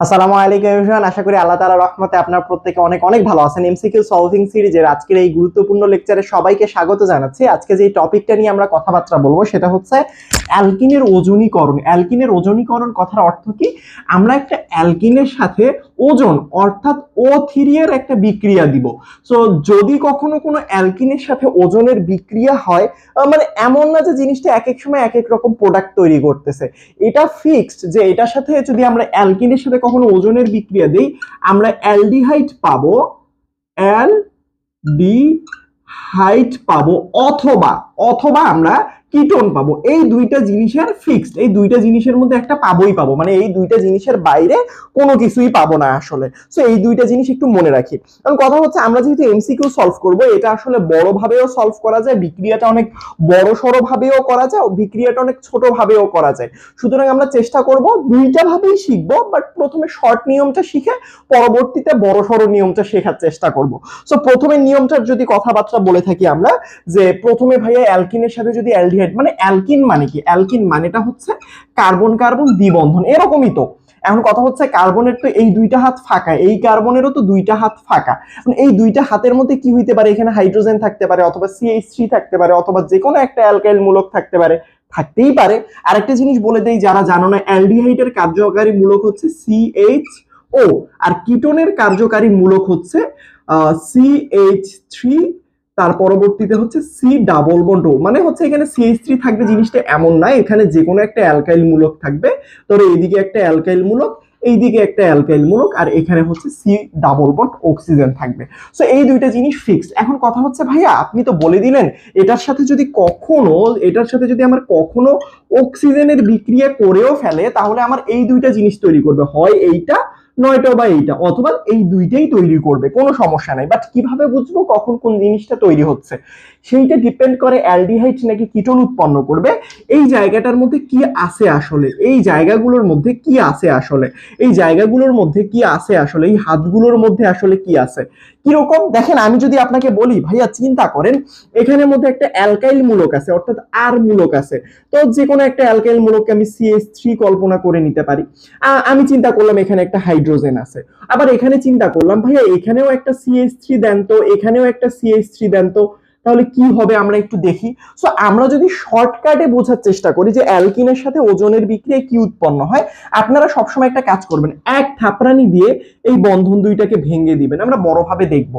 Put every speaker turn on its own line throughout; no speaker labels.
আসসালামু আলাইকুম এভরিওয়ান আশা করি আল্লাহ তাআলার রহমতে আপনার প্রত্যেকে অনেক অনেক ভালো আছেন। এমসিকিউ সলভিং সিরিজের আজকের এই গুরুত্বপূর্ণ লেকচারে সবাইকে স্বাগত জানাচ্ছি। আজকে যে টপিকটা নিয়ে আমরা কথাবার্তা বলব সেটা হচ্ছে অ্যালকিনের ওজনীকরণ। অ্যালকিনের ওজনীকরণ কথার অর্থ কি? আমরা একটা অ্যালকিনের সাথে ওজন, অর্থাৎ ও থ্রি এর একটা বিক্রিয়া দিব। সো যদি কখনো কোনো অ্যালকিনের সাথে ওজনের বিক্রিয়া হয় মানে এমন না যে জিনিসটা এক এক সময় এক এক রকম প্রোডাক্ট তৈরি করতেছে। এটা ফিক্সড যে এটার সাথে যদি আমরা অ্যালকিনের সাথে কখনো ওজনের বিক্রিয়া দেই, আমরা অ্যালডিহাইড পাবো অ্যাল ডি হাইট পাবো অথবা অথবা আমরা কিটোন পাবো? এই দুইটা জিনিসের ফিক্সড এই দুইটা জিনিসের মধ্যে একটা পাবোই পাবো। মানে এই দুইটা জিনিসের বাইরে কোনো কিছুই পাবো না আসলে। সো এই দুইটা জিনিস একটু মনে রাখি। কারণ কথা হচ্ছে, আমরা যেহেতু এমসিকিউ সলভ করব, এটা আসলে বড় ভাবেও সলভ করা যায়, বিক্রিয়াটা অনেক বড় সড়ো ভাবেও করা যায়, বিক্রিয়াটা অনেক ছোট ভাবেও করা যায়। সুতরাং আমরা চেষ্টা করব, দুইটা ভাবেই শিখব বাট প্রথমে শর্ট নিয়মটা শিখে পরবর্তীতে বড় সড়ো নিয়মটা শেখার চেষ্টা করব। সো প্রথমে নিয়মটার যদি কথাবার্তা বলে থাকি আমরা, যে প্রথমে ভাইয়া অ্যালকিনের সাথে যদি অ্যালডিহাইড মানে অ্যালকিন মানে কি? অ্যালকিন মানেটা হচ্ছে কার্বন কার্বন দ্বিবন্ধন। এরকমই তো। এখন কথা হচ্ছে কার্বনের তো এই দুইটা হাত ফাঁকা, এই কার্বনেরও তো দুইটা হাত ফাঁকা। এখন এই দুইটা হাতের মধ্যে কি হইতে পারে? এখানে হাইড্রোজেন থাকতে পারে অথবা সিএইচ থ্রি থাকতে পারে অথবা যে কোনো একটা অ্যালকাইল মূলক থাকতে পারে। থাকতেই পারে। আরেকটা জিনিস বলে দেই, যারা জানো না অ্যালডিহাইডের কার্যকারী মূলক হচ্ছে সিএইচ ও আর কিটোনের কার্যকারী মূলক হচ্ছে সিএইচ থ্রি তার পরবর্তীতে হচ্ছে সি ডাবল বন্ড ও মানে হচ্ছে এখানে সিএইচ থ্রি থাকবে জিনিসটা এমন না, এখানে যে কোনো একটা অ্যালকাইল মূলক থাকবে। ধরো এইদিকে একটা অ্যালকাইল মূলক, এইদিকে একটা অ্যালকাইল মূলক, আর এখানে হচ্ছে সি ডাবল বন্ড অক্সিজেন থাকবে। সো এই দুইটা জিনিস ফিক্সড এখন কথা হচ্ছে, ভাইয়া, আপনি তো বলে দিলেন, এটার সাথে যদি কখনো, এটার সাথে যদি আমার কখনো অক্সিজেনের বিক্রিয়া করেও ফেলে, তাহলে আমার এই দুইটা জিনিস তৈরি করবে। হয় এইটা নয়টা বা এইটা, অথবা এই দুইটাই তৈরি করবে, কোনো সমস্যা নাই। বাট কীভাবে বুঝব কখন কোন জিনিসটা তৈরি হচ্ছে? সেইটা ডিপেন্ড করে অ্যালডিহাইড নাকি কিটোন উৎপন্ন করবে, এই জায়গাটার মধ্যে কি আছে আসলে, এই জায়গাগুলোর মধ্যে কি আছে আসলে, এই জায়গাগুলোর মধ্যে কি আছে আসলে, এই হাতগুলোর মধ্যে আসলে কি আছে? কীরকম? দেখেন, আমি যদি আপনাকে বলি, ভাইয়া চিন্তা করেন এখানের মধ্যে একটা অ্যালকাইল মূলক আছে, অর্থাৎ আর মূলক আছে। তো যে কোনো একটা অ্যালকাইল মূলককে আমি সিএস থ্রি কল্পনা করে নিতে পারি। আমি চিন্তা করলাম এখানে একটা হাইড্রোজেন আছে। আবার এখানে চিন্তা করলাম, ভাইয়া, এখানেও একটা সিএস থ্রি দেন তো, এখানেও একটা সিএস থ্রি দেন তো, তাহলে কি হবে আমরা একটু দেখি? সো আমরা যদি শর্টকাটে বোঝার চেষ্টা করি যে অ্যালকিনের সাথে ওজনের বিক্রিয়ায় কি উৎপন্ন হয়, আপনারা সবসময় একটা কাজ করবেন, এক থাপরানি দিয়ে এই বন্ধন দুইটাকে ভেঙে দিবেন। আমরা বড়ভাবে দেখব।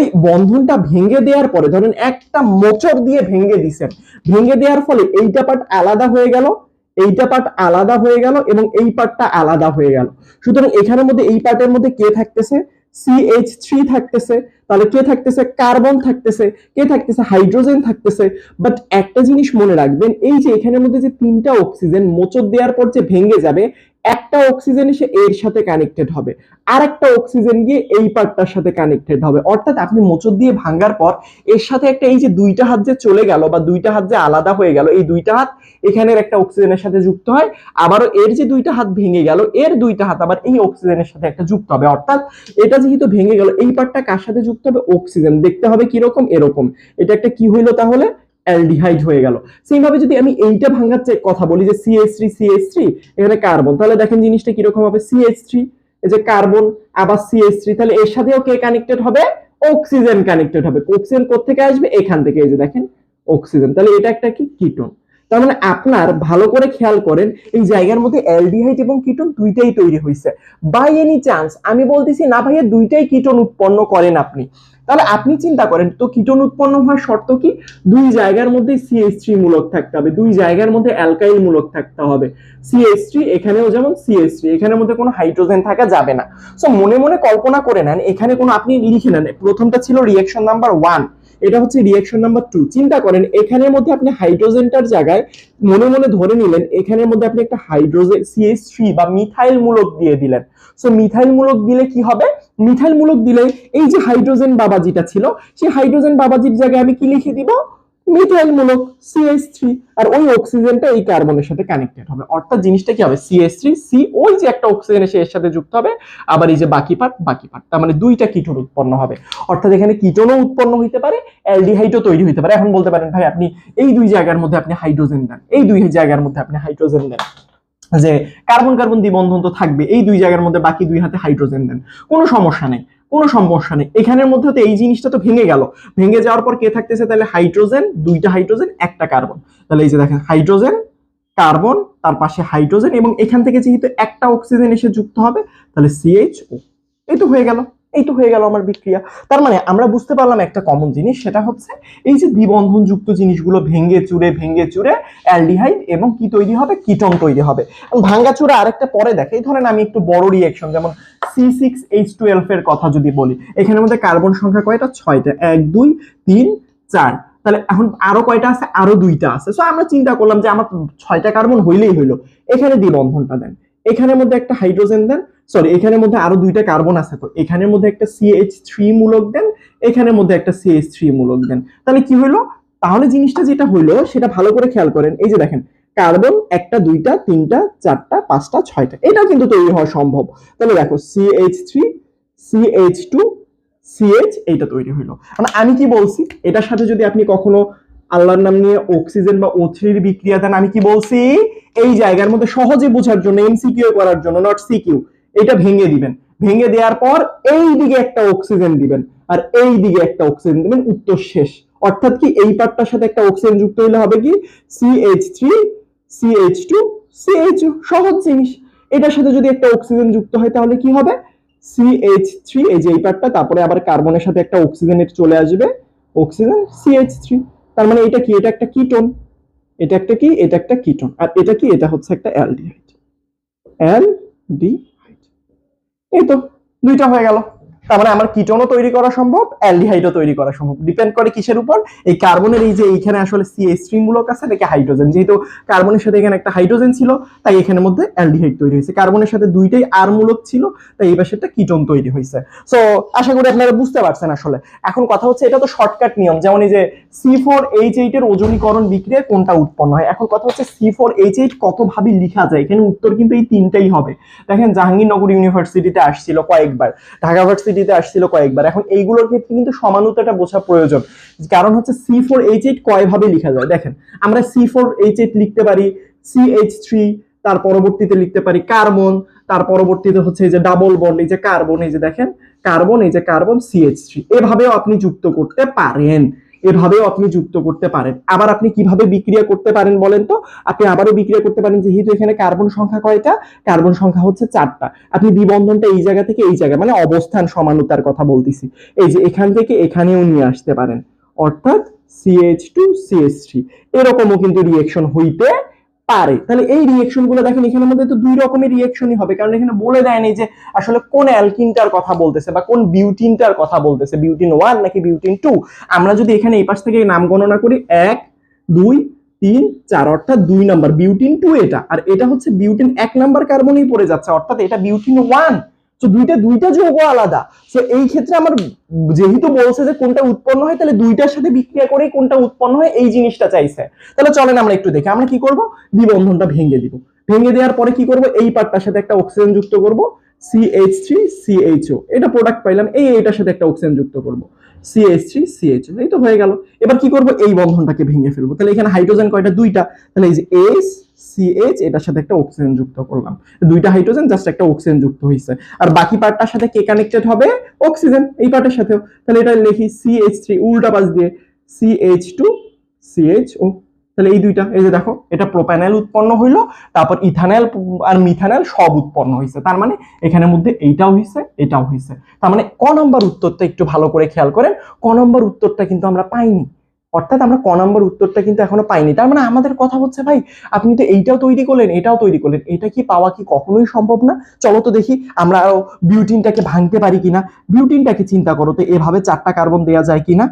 এই বন্ধনটা ভেঙে দেওয়ার পরে ধরেন একটা মোচড় দিয়ে ভেঙে দিছেন। ভেঙে দেওয়ার ফলে এইটা পার্ট আলাদা হয়ে গেল এইটা পার্ট আলাদা হয়ে গেল এবং এই পার্টটা আলাদা হয়ে গেল। সুতরাং এখানের মধ্যে, এই পার্টের মধ্যে কে থাকতেছে? সিএইচ থ্রি থাকতেছে। তাহলে কে থাকতেছে? কার্বন থাকতেছে। কে থাকতেছে? হাইড্রোজেন থাকতেছে। বাট একটা জিনিস মনে রাখবেন, এই যে এখানের মধ্যে যে তিনটা অক্সিজেন মোচর দেওয়ার পর যে ভেঙে যাবে একটা অক্সিজেন এসে এর সাথে কানেক্টেড হবে আর একটা অক্সিজেন গিয়ে এই পার্টটার সাথে কানেক্টেড হবে। অর্থাৎ আপনি মোচড় দিয়ে ভাঙার পর এর সাথে একটা এই যে দুইটা হাত যে চলে গেল বা দুইটা হাত যে আলাদা হয়ে গেল, এই দুইটা হাত এখানের একটা অক্সিজেনের সাথে যুক্ত হয়, আবারও এর যে দুইটা হাত ভেঙে গেল, এর দুইটা হাত আবার এই অক্সিজেনের সাথে একটা যুক্ত হবে। অর্থাৎ এটা যেহেতু ভেঙে গেল, এই পার্টটা কার সাথে যুক্ত হবে? অক্সিজেন দেখতে হবে কীরকম? এরকম। এটা একটা কি হইল তাহলে? অ্যালডিহাইড হয়ে গেল। সেইভাবে যদি আমি এইটা ভাঙার কথা বলি যে সিএস থ্রি সিএস থ্রি এখানে কার্বন তাহলে দেখেন জিনিসটা কীরকম হবে? সিএস থ্রি এই যে কার্বন আবার সিএস থ্রি তাহলে এর সাথেও কে কানেক্টেড হবে? অক্সিজেন কানেক্টেড হবে। অক্সিজেন কোথেকে আসবে? এখান থেকে, এই যে দেখেন অক্সিজেন তাহলে এটা একটা কি? কিটোন তার মানে আপনার ভালো করে খেয়াল করেন, এই জায়গার মধ্যে অ্যালডিহাইড এবং কিটোন দুইটাই তৈরি হয়েছে বাই এনি চান্স আমি বলতেছি না ভাইয়া, দুইটাই কিটোন উৎপন্ন করেন আপনি। তাহলে আপনি চিন্তা করেন, তো কিটোন উৎপন্ন হওয়ার শর্ত কি? দুই জায়গার মধ্যে সিএস থ্রি মূলক থাকতে হবে, দুই জায়গার মধ্যে অ্যালকাইল মূলক থাকতে হবে। সিএস থ্রি এখানেও যেমন সিএস থ্রি এখানের মধ্যে কোনো হাইড্রোজেন থাকা যাবে না। সো মনে মনে কল্পনা করে নেন, এখানে কোনো আপনি লিখে নেন, প্রথমটা ছিল রিয়াকশন নাম্বার ওয়ান এটা হচ্ছে রিয়াকশন নাম্বার টু চিন্তা করেন, এখানের মধ্যে আপনি হাইড্রোজেনটার জায়গায় মনে মনে ধরে নিলেন, এখানের মধ্যে আপনি একটা হাইড্রোজেন সিএস থ্রি বা মিথাইল মূলক দিয়ে দিলেন। সো মিথাইল মূলক দিলে কি হবে? মিথাইল মূলক দিলে এই যে হাইড্রোজেন বাবাজিটা ছিল, সেই হাইড্রোজেন বাবাজির জায়গায় আমি কি লিখে দিব? মিথাইল মূলক সিএস আর ওই অক্সিজেনটা এই কার্বনের সাথে কানেক্টেড হবে। অর্থাৎ জিনিসটা কি হবে? সিএস থ্রি সি ওই যে একটা অক্সিজেন এসে এর সাথে যুক্ত হবে, আবার এই যে বাকি পার্ট বাকি পার্ট তার মানে দুইটা কিটোন উৎপন্ন হবে। অর্থাৎ এখানে কিটোনও উৎপন্ন হইতে পারে অ্যালডিহাইডও তৈরি হইতে পারে। এখন বলতে পারেন, ভাই, আপনি এই দুই জায়গার মধ্যে আপনি হাইড্রোজেন দেন, এই দুই জায়গার মধ্যে আপনি হাইড্রোজেন দেন। যে কার্বন কার্বন দ্বিবন্ধন তো থাকবে, এই দুই জায়গার মধ্যে বাকি দুই হাতে হাইড্রোজেন দেন। কোনো সমস্যা নেই, কোনো সমস্যা নেই। এখানের মধ্যে তো এই জিনিসটা তো ভেঙে গেল। ভেঙে যাওয়ার পর কে থাকতেছে? তাহলে হাইড্রোজেন, দুইটা হাইড্রোজেন, একটা কার্বন। তাহলে এই যে দেখেন, হাইড্রোজেন, কার্বন, তার পাশে হাইড্রোজেন এবং এখান থেকে যেহেতু একটা অক্সিজেন এসে যুক্ত হবে, তাহলে সিএইচ ও এই তো হয়ে গেল। এই তো হয়ে গেল আমার বিক্রিয়া। তার মানে আমরা বুঝতে পারলাম একটা কমন জিনিস, সেটা হচ্ছে এই যে দ্বিবন্ধন যুক্ত জিনিসগুলো ভেঙে চুরে ভেঙে চুরে অ্যালডিহাইড এবং কি তৈরি হবে? কিটন তৈরি হবে। এবং ভাঙ্গা চুরা আরেকটা পরে দেখে, এই ধরেন আমি একটু বড় রিয়েকশন যেমন সি সিক্স এইচ টুয়েলভ এর কথা যদি বলি, এখানের মধ্যে কার্বন সংখ্যা কয়টা? ছয়টা। এক, দুই, তিন, চার। তাহলে এখন আরও কয়টা আছে? আরও দুইটা আছে। সো আমরা চিন্তা করলাম যে আমার ছয়টা কার্বন হইলেই হইল। এখানে দ্বিবন্ধনটা দেন। এখানের মধ্যে একটা হাইড্রোজেন দেন। সরি এখানের মধ্যে আরও দুইটা কার্বন আছে তো। এখানের মধ্যে একটা সিএইচ থ্রি মূলক দেন, এখানের মধ্যে একটা সিএইচ থ্রি মূলক দেন। তাহলে কি হইল? তাহলে জিনিসটা যেটা হইল, সেটা ভালো করে খেয়াল করেন। এই যে দেখেন কার্বন একটা, দুইটা, তিনটা, চারটা, পাঁচটা, ছয়টা, এটাও কিন্তু তৈরি হওয়া সম্ভব। তাহলে দেখো CH three CH two CH এইটা তৈরি হইল। মানে আমি কি বলছি? এটার সাথে যদি আপনি কখনো আল্লাহর নাম নিয়ে অক্সিজেন বা ও থ্রির বিক্রিয়া দেন, আমি কি বলছি? এই জায়গার মধ্যে সহজে বোঝার জন্য এমসিকিউ করার জন্য নট সিকিউ এটা ভেঙে দিবেন। ভেঙে দেওয়ার পর এই দিকে একটা অক্সিজেন দিবেন আর এই দিকে একটা অক্সিজেন দিবেন, উত্তর শেষ। অর্থাৎ কি এই পার্টটার সাথে একটা অক্সিজেন যুক্ত হইলে হবে কি? CH three CH two CH সহজ জিনিস। এটার সাথে যদি একটা অক্সিজেন যুক্ত হয় তাহলে কি হবে? সিএইচ থ্রি এই যে এই পার্টটা তারপরে আবার কার্বনের সাথে একটা অক্সিজেনের চলে আসবে। অক্সিজেন সিএইচ থ্রি তার মানে এটা কি? এটা একটা কিটোন এটা একটা কি? এটা একটা কিটোন আর এটা কি? এটা হচ্ছে একটা অ্যালডিহাইড অ্যালডিহাইড এই তো দুইটা হয়ে গেল। তার মানে আমার কিটোনও তৈরি করা সম্ভব, অ্যালডিহাইডও তৈরি করা সম্ভব। ডিপেন্ড করে কিসের উপর? এই কার্বনের এই যে এইখানে আসলে সিএস থ্রি মূলক আছে নাকি হাইড্রোজেন যেহেতু কার্বনের সাথে এখানে একটা হাইড্রোজেন ছিল, তাই এখানের মধ্যে অ্যালডিহাইড তৈরি হয়েছে। কার্বনের সাথে দুইটাই আর মূলক ছিল, তাই এই পাশে একটা কিটোন তৈরি হয়েছে। সো আশা করি আপনারা বুঝতে পারছেন আসলে। এখন কথা হচ্ছে, এটা তো শর্টকাট নিয়ম, যেমন এই যে সি ফোর এইচ এইট এর ওজনীকরণ বিক্রিয়ায় কোনটা উৎপন্ন হয়? এখন কথা হচ্ছে সি ফোর এইচ এইট কত ভাবে লিখা যায়? এখানে উত্তর কিন্তু এই তিনটাই হবে। দেখেন, জাহাঙ্গীরনগর ইউনিভার্সিটিতে আসছিল কয়েকবার। ঢাকা ভার্সিটিতে আসছিল কয়েকবার। এখন এইগুলোর ক্ষেত্রে কিন্তু সমানুতাটা বোঝা প্রয়োজন। কারণ হচ্ছে সি ফোর এইচ এইট কয়ভাবে লিখা যায়? দেখেন, আমরা সি ফোর এইচ এইট লিখতে পারি সি এইচ থ্রি তার পরবর্তীতে লিখতে পারি কার্বন, তার পরবর্তীতে হচ্ছে এই যে ডাবল বন্ড এই যে কার্বন এই যে দেখেন কার্বন এই যে কার্বন সি এইচ থ্রি এভাবেও আপনি যুক্ত করতে পারেন। এভাবেও আপনি যুক্ত করতে পারেন। আবার আপনি কীভাবে বিক্রিয়া করতে পারেন বলেন তো? আপনি আবারও বিক্রিয়া করতে পারেন যেহেতু এখানে কার্বন সংখ্যা কয়টা? কার্বন সংখ্যা হচ্ছে চারটা। আপনি দ্বিবন্ধনটা এই জায়গা থেকে এই জায়গা মানে অবস্থান সমানতার কথা বলতেছি। এই যে, এখান থেকে এখানেও নিয়ে আসতে পারেন। অর্থাৎ সিএইচ টু সিএইচ থ্রি এরকমও কিন্তু রিয়েকশন হইতে পারে। তাহলে এই রিয়েকশনগুলো দেখেন, এখানের মধ্যে তো দুই রকমের রিয়েকশনই হবে। কারণ এখানে বলে দেয়নি যে আসলে কোন অ্যালকিনটার কথা বলতেছে বা কোন বিউটিনটার কথা বলতেছে। বিউটিন ওয়ান নাকি বিউটিন টু আমরা যদি এখানে এই পাশ থেকে নাম গণনা করি, এক, দুই, তিন, চার, অর্থাৎ দুই নাম্বার বিউটিন টু এটা। আর এটা হচ্ছে বিউটিন এক নাম্বার কার্বনই পড়ে যাচ্ছে। অর্থাৎ এটা বিউটিন ওয়ান তো দুইটা দুইটা যৌগ আলাদা। তো এই ক্ষেত্রে আমার যেহেতু বলছে যে কোনটা উৎপন্ন হয়, তাহলে দুইটার সাথে বিক্রিয়া করে কোনটা উৎপন্ন হয়, এই জিনিসটা চাইছে। তাহলে চলেন আমরা একটু দেখি। আমরা কি করব? নিবন্ধনটা ভেঙে দিব। ভেঙে দেওয়ার পরে কি করব? এই পার্টটার সাথে একটা অক্সিজেন যুক্ত করব। সিএইচ থ্রি সিএইচও এটা প্রোডাক্ট পাইলাম। এই এটার সাথে একটা অক্সিজেন যুক্ত করব। সিএইচ থ্রি সিএইচ এই তো হয়ে গেল। এবার কি এই বন্ধনটাকে ভেঙে ফেলব। তাহলে এখানে হাইড্রোজেন কয়টা? দুইটা। তাহলে এই যে এস সিএইচ এটার সাথে একটা অক্সিজেন যুক্ত করলাম। দুইটা হাইড্রোজেন জাস্ট একটা অক্সিজেন যুক্ত হয়েছে আর বাকি পার্টটার সাথে কে কানেক্টেড হবে? অক্সিজেন এই পার্টের সাথেও। তাহলে এটা লিখি সিএইচ থ্রি উল্টা পাশ দিয়ে সিএইচ টু সিএইচ ও তাহলে এই দুইটা, এই যে দেখো, এটা প্রোপ্যানেল উৎপন্ন হইল, তারপর ইথানেল আর মিথানেল সব উৎপন্ন হয়েছে তার মানে এখানের মধ্যে এইটাও হয়েছে এটাও হয়েছে তার মানে ক নম্বর উত্তরটা একটু ভালো করে খেয়াল করেন, ক নম্বর উত্তরটা কিন্তু আমরা পাইনি। অর্থাৎ আমরা ক নম্বর উত্তরটা কিন্তু এখনও পাইনি। তার মানে আমাদের কথা হচ্ছে, ভাই, আপনি তো এইটাও তৈরি করলেন, এটাও তৈরি করলেন। এটা কি পাওয়া কি কখনোই সম্ভব না? চলো তো দেখি আমরা আরও বিউটিনটাকে ভাঙতে পারি কিনা। বিউটিনটাকে চিন্তা করো তো, এভাবে চারটা কার্বন দেওয়া যায় কিনা?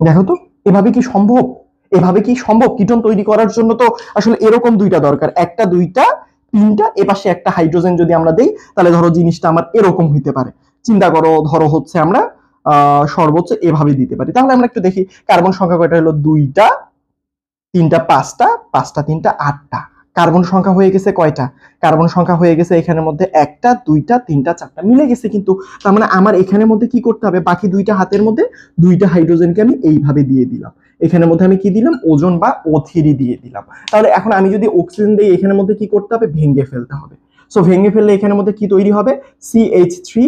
দেখো তো, এভাবে কি সম্ভব? এভাবে কি সম্ভব? কিটন তৈরি করার জন্য তো আসলে এরকম দুইটা দরকার। একটা, দুইটা, তিনটা, এপাশে একটা হাইড্রোজেন যদি আমরা দেই, তাহলে ধরো জিনিসটা আমার এরকম হইতে পারে। চিন্তা করো, ধরো হচ্ছে আমরা সর্বোচ্চ এভাবে দিতে পারি। তাহলে আমরা একটু দেখি, কার্বন সংখ্যা কয়টা হলো? দুইটা, তিনটা, পাঁচটা পাঁচটা, তিনটা, আটটা। কার্বন সংখ্যা হয়ে গেছে কয়টা? কার্বন সংখ্যা হয়ে গেছে এখানের মধ্যে একটা, দুইটা, তিনটা, চারটা মিলে গেছে কিন্তু তার মানে আমার এখানের মধ্যে কি করতে হবে? বাকি দুইটা হাতের মধ্যে দুইটা হাইড্রোজেনকে আমি এইভাবে দিয়ে দিলাম। এখানের মধ্যে আমি কি দিলাম? ওজন বা ও থ্রি দিয়ে দিলাম। তাহলে এখন আমি যদি অক্সিজেন দিই এখানের মধ্যে কি করতে হবে? ভেঙে ফেলতে হবে। সো ভেঙে ফেললে এখানের মধ্যে কি তৈরি হবে? সিএইচ থ্রি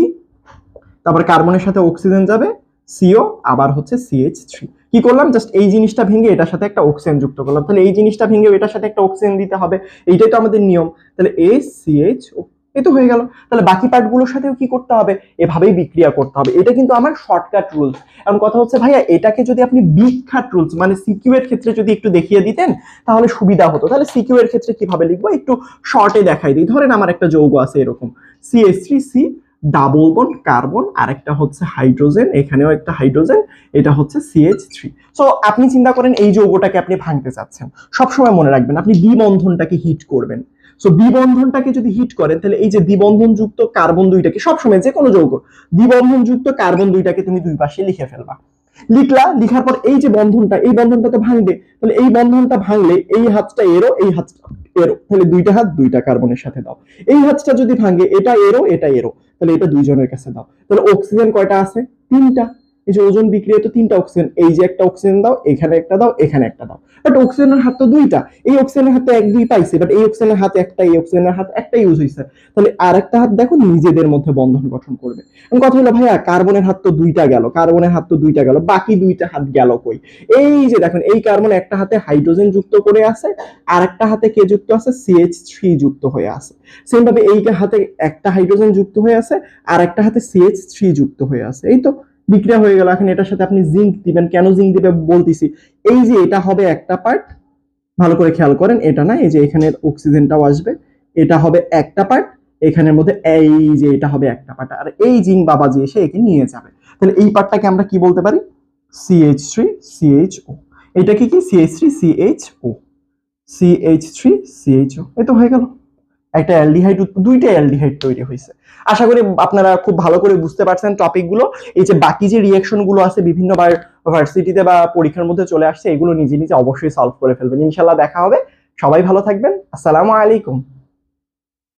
তারপর কার্বনের সাথে অক্সিজেন যাবে সিও আবার হচ্ছে সিএইচ থ্রি কি করলাম? জাস্ট এই জিনিসটা ভেঙে এটার সাথে একটা অক্সিজেন যুক্ত করলাম। তাহলে এই জিনিসটা ভেঙে এটার সাথে একটা অক্সিজেন দিতে হবে। এইটাই তো আমাদের নিয়ম। তাহলে এ সিএইচ ও এ তো হয়ে গেল। তাহলে বাকি পার্টগুলোর সাথেও কি করতে হবে? এভাবেই বিক্রিয়া করতে হবে। এটা কিন্তু আমার শর্টকাট রুলস এখন কথা হচ্ছে, ভাইয়া, এটাকে যদি আপনি বিখ্যাত রুলস মানে সিকিউ এর ক্ষেত্রে যদি একটু দেখিয়ে দিতেন, তাহলে সুবিধা হতো। তাহলে সিকিউ এর ক্ষেত্রে কীভাবে লিখব? একটু শর্টে দেখাই দিই। ধরেন আমার একটা যৌগ আছে এরকম। CS three C double bond carbon আর একটা হচ্ছে হাইড্রোজেন এখানেও একটা হাইড্রোজেন এটা হচ্ছে সিএইচ থ্রি সো আপনি চিন্তা করেন এই যৌগটাকে আপনি ভাঙতে চাচ্ছেন। সবসময় মনে রাখবেন, আপনি দ্বিবন্ধনটাকে হিট করবেন। সো দ্বিবন্ধনটাকে যদি হিট করেন, তাহলে এই যে দ্বিবন্ধন যুক্ত কার্বন দুইটাকে সবসময় যে কোনো যৌগ দ্বিবন্ধন যুক্ত কার্বন দুইটাকে তুমি দুই পাশে লিখে ফেলবা। লিখলা, লিখার পর এই যে বন্ধনটা, এই বন্ধনটা তো ভাঙবে, তাহলে এই বন্ধনটা ভাঙলে এই হাতটা এরো, এই হাতটা এরো, তাহলে দুইটা হাত দুইটা কার্বনের সাথে দাও। এই হাতটা যদি ভাঙে, এটা এরো এটা এরো, তাহলে এটা দুইজনের কাছে দাও। তাহলে অক্সিজেন কয়টা আছে? তিনটা। এই যে ওজন বিক্রিয়া তো তিনটা অক্সিজেন এই যে একটা অক্সিজেন দাও, এখানে একটা দাও, এখানে একটা দাও। বাট অক্সিজেনের হাত তো দুইটা। এই অক্সিজেনের হাতে এক, দুই পাইছে বাট এই অক্সিজেনের হাতে একটা, এই অক্সিজেনের হাত একটা ইউজ হয়েছে তাহলে আর একটা হাত দেখো, নিজেদের মধ্যে বন্ধন গঠন করবে। এখন কথা হলো, ভাইয়া কার্বনের হাত তো দুইটা গেল কার্বনের হাত তো দুইটা গেল, বাকি দুইটা হাত গেল কই? এই যে দেখেন, এই কার্বন একটা হাতে হাইড্রোজেন যুক্ত করে আছে আর একটা হাতে কে যুক্ত আছে? সিএইচ থ্রি যুক্ত হয়ে আছে। সেমভাবে এই হাতে একটা হাইড্রোজেন যুক্ত হয়ে আছে আর একটা হাতে সিএইচ থ্রি যুক্ত হয়ে আছে। এই তো বিক্রিয়া হয়ে গেল। এখন এটার সাথে আপনি জিঙ্ক দিবেন। কেন জিঙ্ক দিবে বলতেছি। এই যে এটা হবে একটা পার্ট ভালো করে খেয়াল করেন, এটা না, এই যে এখানে অক্সিজেনটাও আসবে। এটা হবে একটা পার্ট এখানের মধ্যে এই যে এটা হবে একটা পার্ট আর এই জিঙ্ক বাবাজি এসে একে নিয়ে যাবে। তাহলে এই পার্টটাকে আমরা কি বলতে পারি? সিএইচ থ্রি সিএইচ ও এটা কি কি? CH three CH O CH three CH O এই তো হয়ে গেল। একটা অ্যালডিহাইড দুইটা অ্যালডিহাইড তৈরি হয়েছে। আশা করি আপনারা খুব ভালো করে বুঝতে পারছেন টপিকগুলো এই যে বাকি যে রিয়াকশনগুলো আছে বিভিন্ন ভার্সিটিতে বা পরীক্ষার মধ্যে চলে আসছে, এগুলো নিজে নিজে অবশ্যই সলভ করে ফেলবেন। ইনশাল্লাহ দেখা হবে। সবাই ভালো থাকবেন। আসসালামু আলাইকুম।